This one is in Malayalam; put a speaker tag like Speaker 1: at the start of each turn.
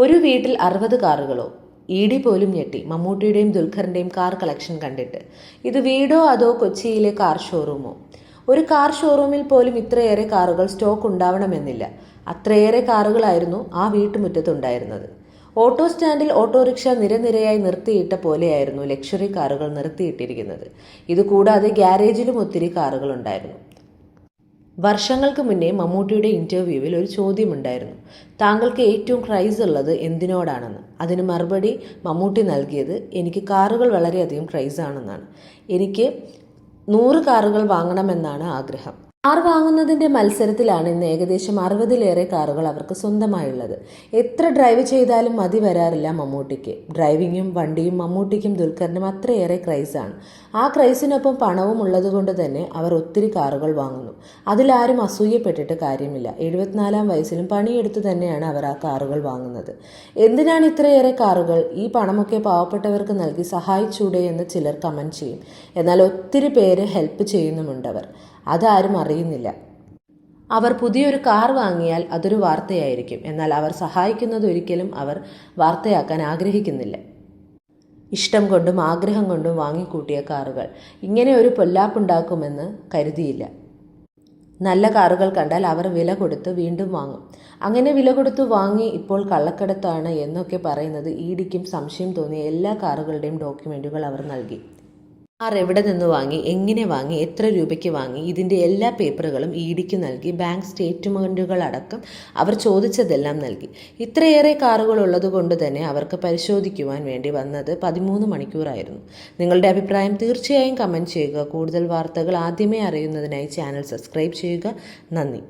Speaker 1: ഒരു വീട്ടിൽ അറുപത് കാറുകളോ ഇ ഡി പോലും ഞെട്ടി. മമ്മൂട്ടിയുടെയും ദുൽഖറിന്റെയും കാർ കളക്ഷൻ കണ്ടിട്ട്. ഇത് വീടോ അതോ കൊച്ചിയിലെ കാർ ഷോറൂമോ? ഒരു കാർ ഷോറൂമിൽ പോലും ഇത്രയേറെ കാറുകൾ സ്റ്റോക്ക് ഉണ്ടാവണമെന്നില്ല. അത്രയേറെ കാറുകളായിരുന്നു ആ വീട്ടുമുറ്റത്തുണ്ടായിരുന്നത്. ഓട്ടോ സ്റ്റാൻഡിൽ ഓട്ടോറിക്ഷ നിരനിരയായി നിർത്തിയിട്ട പോലെയായിരുന്നു ലക്ഷറി കാറുകൾ നിർത്തിയിട്ടിരിക്കുന്നത്. ഇതുകൂടാതെ ഗ്യാരേജിലും ഒത്തിരി കാറുകൾ ഉണ്ടായിരുന്നു വർഷങ്ങൾക്ക് മുന്നേ മമ്മൂട്ടിയുടെ ഇന്റർവ്യൂവിൽ ഒരു ചോദ്യമുണ്ടായിരുന്നു. താങ്കൾക്ക് ഏറ്റവും ക്രൈസ് ഉള്ളത് എന്തിനോടാണെന്ന്. അതിന് മറുപടി മമ്മൂട്ടി നൽകിയത് എനിക്ക് കാറുകൾ വളരെയധികം ക്രൈസ് ആണെന്നാണ്. എനിക്ക് നൂറ് കാറുകൾ വാങ്ങണമെന്നാണ് ആഗ്രഹം. കാർ വാങ്ങുന്നതിന്റെ മത്സരത്തിലാണ് ഇന്ന് ഏകദേശം അറുപതിലേറെ കാറുകൾ അവർക്ക് സ്വന്തമായുള്ളത്. എത്ര ഡ്രൈവ് ചെയ്താലും മതി വരാറില്ല മമ്മൂട്ടിക്ക്. ഡ്രൈവിങ്ങും വണ്ടിയും മമ്മൂട്ടിക്കും ദുൽഖറിനും അത്രയേറെ ക്രൈസാണ് ആ ക്രൈസിനൊപ്പം പണവും ഉള്ളതുകൊണ്ട് തന്നെ അവർ ഒത്തിരി കാറുകൾ വാങ്ങുന്നു. അതിലാരും അസൂയപ്പെട്ടിട്ട് കാര്യമില്ല. എഴുപത്തിനാലാം വയസ്സിലും പണിയെടുത്ത് തന്നെയാണ് അവർ ആ കാറുകൾ വാങ്ങുന്നത്. എന്തിനാണ് ഇത്രയേറെ കാറുകൾ? ഈ പണമൊക്കെ പാവപ്പെട്ടവർക്ക് നൽകി സഹായിച്ചൂടെ എന്ന് ചിലർ കമന്റ് ചെയ്യും. എന്നാൽ ഒത്തിരി പേര് ഹെൽപ്പ് ചെയ്യുന്നുമുണ്ടവർ അതാരും അറിയുന്നില്ല. അവർ പുതിയൊരു കാർ വാങ്ങിയാൽ അതൊരു വാർത്തയായിരിക്കും. എന്നാൽ അവർ സഹായിക്കുന്നത് ഒരിക്കലും അവർ വാർത്തയാക്കാൻ ആഗ്രഹിക്കുന്നില്ല. ഇഷ്ടം കൊണ്ടും ആഗ്രഹം കൊണ്ടും വാങ്ങിക്കൂട്ടിയ കാറുകൾ ഇങ്ങനെ ഒരു പൊല്ലാപ്പുണ്ടാക്കുമെന്ന് കരുതിയില്ല. നല്ല കാറുകൾ കണ്ടാൽ അവർ വില കൊടുത്ത് വീണ്ടും വാങ്ങും. അങ്ങനെ വില കൊടുത്ത് വാങ്ങി ഇപ്പോൾ കള്ളക്കടത്താണ് എന്നൊക്കെ പറയുന്നത് ഇഡിക്കും സംശയം തോന്നിയ എല്ലാ കാറുകളുടെയും ഡോക്യുമെന്റുകൾ അവർ നൽകി. കാർ എവിടെ നിന്ന് വാങ്ങി എങ്ങനെ വാങ്ങി എത്ര രൂപയ്ക്ക് വാങ്ങി ഇതിന്റെ എല്ലാ പേപ്പറുകളും ഇ ഡിക്ക് നൽകി ബാങ്ക് സ്റ്റേറ്റ്മെന്റുകൾ അടക്കം അവർ ചോദിച്ചതെല്ലാം നൽകി. ഇത്രയേറെ കാറുകൾ ഉള്ളതുകൊണ്ട് തന്നെ അവർക്ക് പരിശോധിക്കുവാൻ വേണ്ടി വന്നത് പതിമൂന്ന് മണിക്കൂറായിരുന്നു. നിങ്ങളുടെ അഭിപ്രായം തീർച്ചയായും കമന്റ് ചെയ്യുക. കൂടുതൽ വാർത്തകൾ ആദ്യമേ അറിയുന്നതിനായി ചാനൽ സബ്സ്ക്രൈബ് ചെയ്യുക. നന്ദി.